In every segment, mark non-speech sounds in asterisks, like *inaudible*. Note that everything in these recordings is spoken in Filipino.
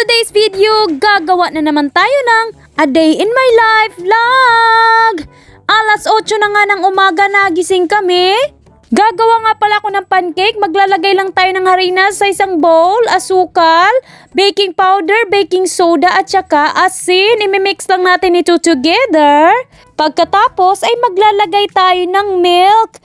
today's video, gagawa na naman tayo ng A Day in My Life vlog! Alas 8 na nga ng umaga nagising kami. Gagawa nga pala ako ng pancake. Maglalagay lang tayo ng harina sa isang bowl, asukal, baking powder, baking soda at saka asin. Imimix lang natin ito together. Pagkatapos ay maglalagay tayo ng milk.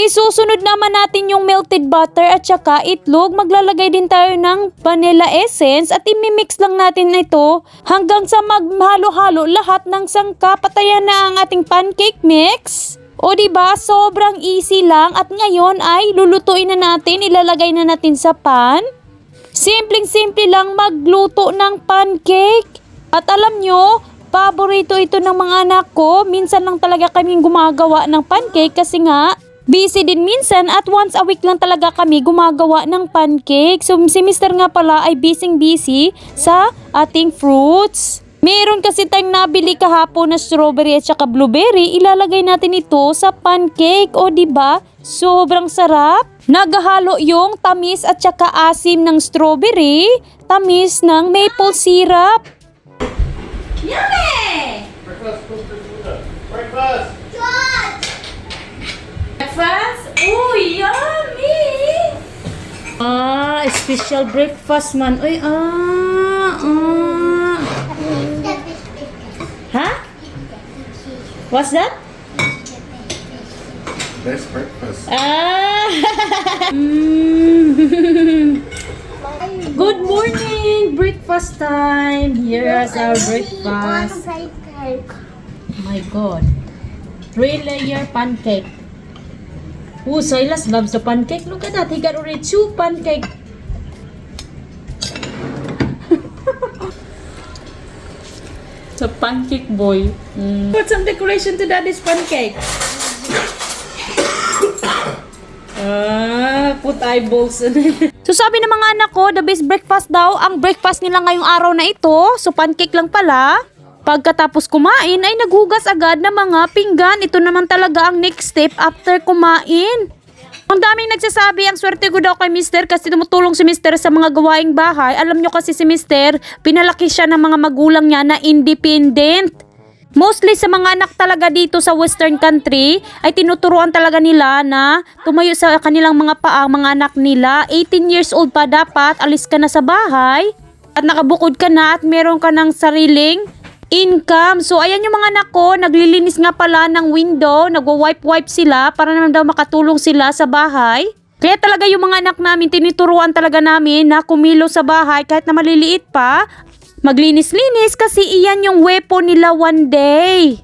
Isusunod naman natin yung melted butter at saka itlog. Maglalagay din tayo ng vanilla essence at imimix lang natin ito hanggang sa maghalo-halo lahat ng sangkap. Patayan na ang ating pancake mix. O di ba sobrang easy lang at ngayon ay lulutuin na natin, ilalagay na natin sa pan. Simpleng-simple lang magluto ng pancake. At alam nyo, paborito ito ng mga anak ko. Minsan lang talaga kaming gumagawa ng pancake kasi nga, busy din minsan at once a week lang talaga kami gumagawa ng pancake. So si Mr. nga pala ay busy-busy sa ating fruits. Meron kasi tayong nabili kahapon na strawberry at saka blueberry. Ilalagay natin ito sa pancake. O di ba? Sobrang sarap. Naghahalo yung tamis at saka asim ng strawberry, tamis ng maple syrup. Yummy! Special breakfast man. Uy, ah, ah. Ha? What's that? Best breakfast. Ah! Mm. *laughs* Good morning! Breakfast time! Here's our breakfast. My God. Three layer pancake. Oh, Silas loves the pancake. Look at that. He got already two pancake. It's a pancake boy. Mm. Put some decoration to daddy's pancake. Ah, put eyeballs in *laughs* it. So sabi ng mga anak ko, the best breakfast daw, ang breakfast nila ngayong araw na ito. So pancake lang pala. Pagkatapos kumain ay naghugas agad ng mga pinggan. Ito naman talaga ang next step after kumain. Ang daming nagsasabi, ang swerte ko daw kay Mister kasi tumutulong si Mister sa mga gawaing bahay. Alam nyo kasi si Mister, pinalaki siya ng mga magulang niya na independent. Mostly sa mga anak talaga dito sa western country ay tinuturuan talaga nila na tumayo sa kanilang mga paa mga anak nila. 18 years old pa dapat, alis ka na sa bahay at nakabukod ka na at meron ka ng sariling income. So, ayan yung mga anak ko, naglilinis nga pala ng window, nagwa-wipe-wipe sila para naman daw makatulong sila sa bahay. Kaya talaga yung mga anak namin, tinituruan talaga namin na kumilo sa bahay kahit na maliliit pa. Maglinis-linis kasi iyan yung weapon nila one day.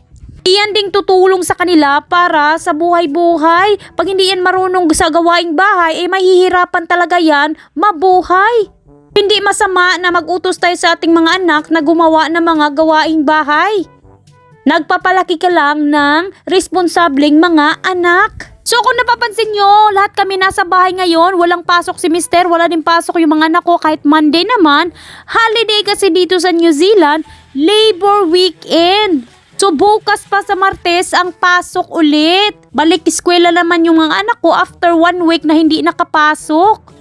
Iyan ding tutulong sa kanila para sa buhay-buhay. Pag hindi yan marunong sa gawaing bahay, eh mahihirapan talaga yan mabuhay. Hindi masama na mag-utos tayo sa ating mga anak na gumawa ng mga gawaing bahay. Nagpapalaki ka lang ng responsableng mga anak. So kung napapansin nyo, lahat kami nasa bahay ngayon, walang pasok si Mister, wala din pasok yung mga anak ko kahit Monday naman. Holiday kasi dito sa New Zealand, Labor Weekend. So bukas pa sa Martes ang pasok ulit. Balik eskwela naman yung mga anak ko after one week na hindi nakapasok.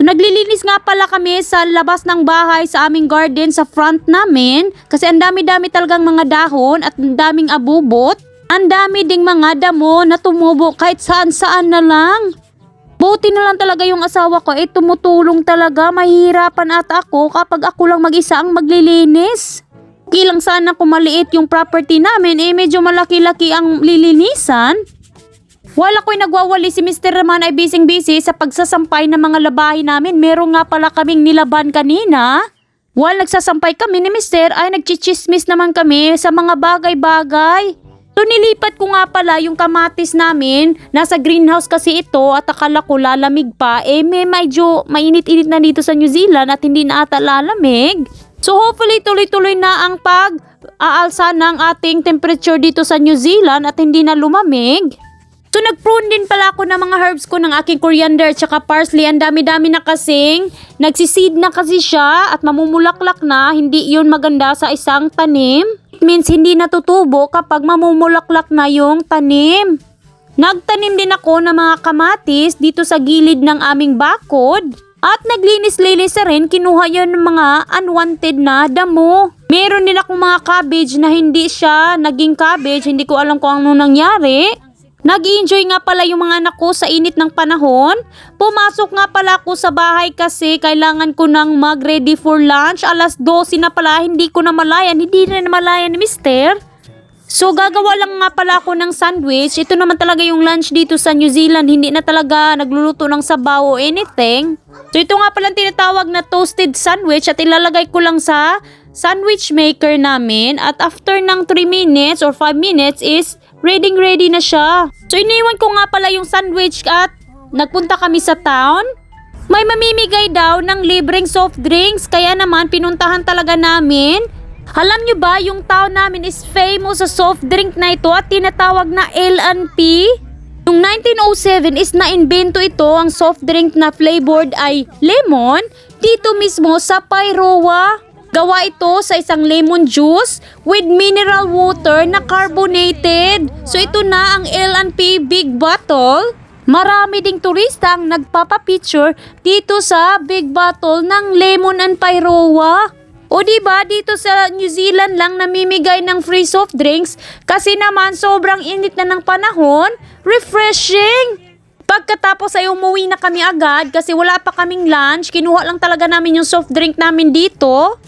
Naglilinis nga pala kami sa labas ng bahay sa aming garden sa front namin kasi ang dami-dami talagang mga dahon at ang daming abubot. Ang dami ding mga damo na tumubo kahit saan-saan na lang. Buti na lang talaga yung asawa ko eh tumutulong talaga. Mahihirapan ata ako kapag ako lang mag-isa ang maglilinis. Okay sana kung maliit yung property namin eh medyo malaki-laki ang lilinisan. Wala ko'y nagwawali si Mr. Raman ay busy-busy sa pagsasampay ng mga labahin namin. Meron nga pala kaming nilaban kanina. While nagsasampay kami ni Mr. ay nagchichismis naman kami sa mga bagay-bagay. So nilipat ko nga pala yung kamatis namin. Nasa greenhouse kasi ito at akala ko lalamig pa. Eh may medyo mainit-init na dito sa New Zealand at hindi na ata lalamig. So hopefully tuloy-tuloy na ang pag aalsa ng ating temperature dito sa New Zealand at hindi na lumamig. So nag-prune din pala ako ng mga herbs ko ng aking coriander at saka parsley. Ang dami-dami na kasing nagsiseed na kasi siya at mamumulaklak na. Hindi yun maganda sa isang tanim. It means hindi natutubo kapag mamumulaklak na yung tanim. Nagtanim din ako ng mga kamatis dito sa gilid ng aming bakod. At naglinis-linis na rin, kinuha yun ng mga unwanted na damo. Meron din akong mga cabbage na hindi siya naging cabbage, hindi ko alam kung ano nangyari. Nag-enjoy nga pala yung mga anak ko sa init ng panahon. Pumasok nga pala ako sa bahay kasi kailangan ko nang mag-ready for lunch. Alas 12 na pala, hindi ko na malayan. Hindi na malayan ni mister. So gagawa lang nga pala ako ng sandwich. Ito naman talaga yung lunch dito sa New Zealand. Hindi na talaga nagluluto ng sabaw o anything. So ito nga pala tinatawag na toasted sandwich at ilalagay ko lang sa sandwich maker namin. At after ng 3 minutes or 5 minutes is ready ready na siya. So iniwan ko nga pala yung sandwich at nagpunta kami sa town. May mamimigay daw ng libreng soft drinks kaya naman pinuntahan talaga namin. Alam nyo ba, yung town namin is famous sa soft drink na ito at tinatawag na L&P. Noong 1907 is naimbento ito, ang soft drink na flavored ay lemon, dito mismo sa Pairoa. Gawa ito sa isang lemon juice with mineral water na carbonated. So ito na ang L&P Big Bottle. Marami ding turista ang nagpapapicture dito sa Big Bottle ng Lemon and Pairoa. O di ba dito sa New Zealand lang namimigay ng free soft drinks kasi naman sobrang init na ng panahon, refreshing. Pagkatapos ay umuwi na kami agad kasi wala pa kaming lunch, kinuha lang talaga namin yung soft drink namin dito.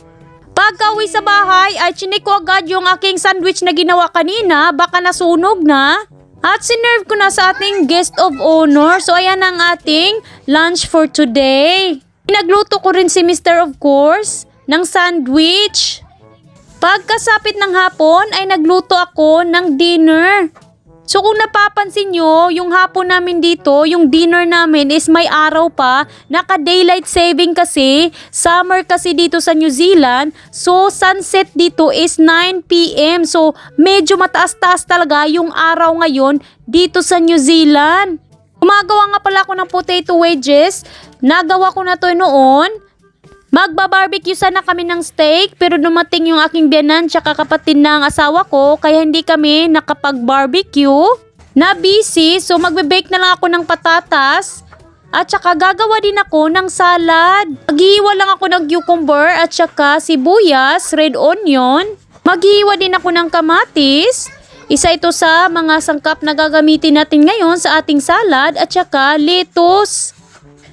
Pagka uwi sa bahay ay chinik ko agad yung aking sandwich na ginawa kanina, baka nasunog na. At sinerve ko na sa ating guest of honor. So ayan ang ating lunch for today. Nagluto ko rin si Mr. of course ng sandwich. Pagkasapit ng hapon ay nagluto ako ng dinner. So kung napapansin nyo, yung hapon namin dito, yung dinner namin is may araw pa, naka-daylight saving kasi, summer kasi dito sa New Zealand, so sunset dito is 9pm. So medyo mataas-taas talaga yung araw ngayon dito sa New Zealand. Gumagawa nga pala ako ng potato wedges, nagawa ko na to noon. Magba-barbecue sana kami ng steak pero dumating yung aking biyanan tsaka kapatid ng asawa ko kaya hindi kami nakapag-barbecue. Na busy so magbe-bake na lang ako ng patatas at tsaka gagawa din ako ng salad. Maghihiwa lang ako ng cucumber at tsaka sibuyas, red onion. Maghihiwa din ako ng kamatis. Isa ito sa mga sangkap na gagamitin natin ngayon sa ating salad at tsaka lettuce.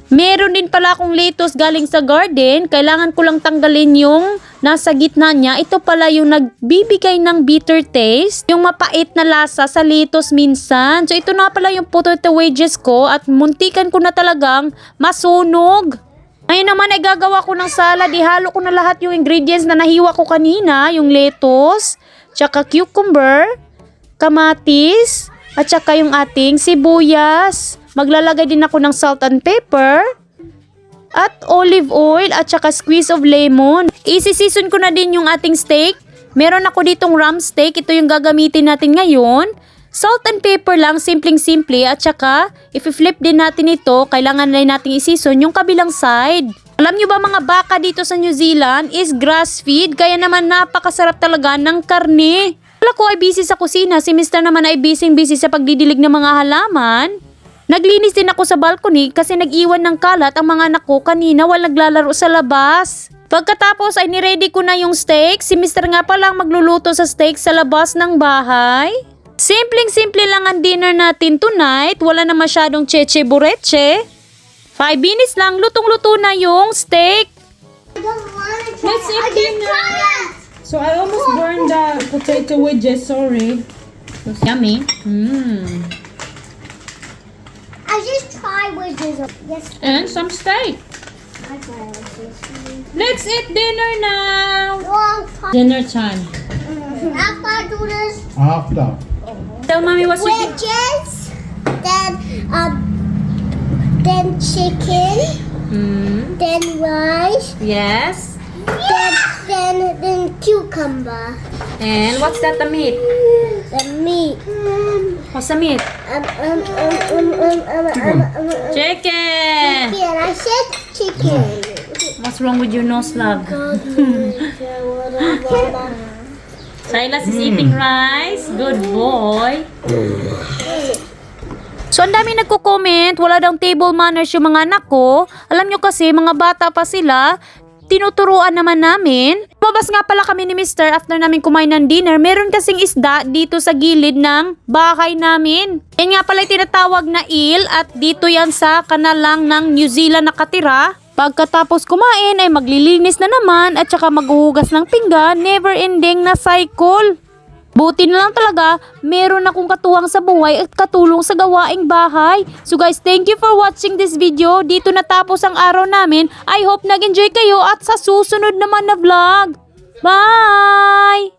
Meron din pala akong lettuce galing sa garden. Kailangan ko lang tanggalin yung nasa gitna niya. Ito pala yung nagbibigay ng bitter taste. Yung mapait na lasa sa lettuce minsan. So ito na pala yung potato wedges ko at muntikan ko na talagang masunog. Ngayon naman ay gagawa ko ng salad. Ihalo ko na lahat yung ingredients na nahiwa ko kanina. Yung lettuce, tsaka cucumber, kamatis, at saka yung ating sibuyas. Maglalagay din ako ng salt and pepper. At olive oil at saka squeeze of lemon. Isi-season ko na din yung ating steak. Meron ako ditong ram steak. Ito yung gagamitin natin ngayon. Salt and pepper lang, simpleng-simple. At saka, if-flip din natin ito, kailangan na natin i-season yung kabilang side. Alam nyo ba mga baka dito sa New Zealand is grass feed, kaya naman napakasarap talaga ng karne. Wala ko ay busy sa kusina, si Mr. naman ay busy-busy sa pagdidilig ng mga halaman. Naglinis din ako sa balcony kasi nag-iwan ng kalat ang mga anak ko kanina while naglalaro sa labas. Pagkatapos ay niready ko na yung steak. Si Mr. nga palang magluluto sa steak sa labas ng bahay. Simpleng-simple lang ang dinner natin tonight. Wala na masyadong cheche bureche. 5 minutes lang, lutong-luto na yung steak. Let's eat dinner. So I almost burned the potato wedges, sorry. Yummy. Mmm. I just tried wedges. Yes, And some steak. I tried wedges. Let's eat dinner now. Long time. Dinner time. After I do this, After. Tell mommy what's your wedges, then um, then chicken, Mm, then rice, yes. then then then cucumber, And what's that the meat? Then meat. What's the meat? Um um um um um um um um. um Chicken. Chicken. I said chicken. What's wrong with your nose, love? *laughs* Silas is eating rice. Good boy. So, ang dami nagko-comment, wala daw table manners yung mga anak ko. Alam nyo kasi, mga bata pa sila, tinuturuan naman namin. Babas nga pala kami ni Mr. after namin kumain ng dinner. Meron kasing isda dito sa gilid ng bahay namin. Yan nga pala tinatawag na eel at dito yan sa kanalang ng New Zealand nakatira. Pagkatapos kumain ay maglilinis na naman at saka maghuhugas ng pinggan, never ending na cycle. Buti na lang talaga, meron akong katuwang sa buhay at katulong sa gawaing bahay. So guys, thank you for watching this video. Dito natapos ang araw namin. I hope nag-enjoy kayo at sa susunod naman na vlog. Bye!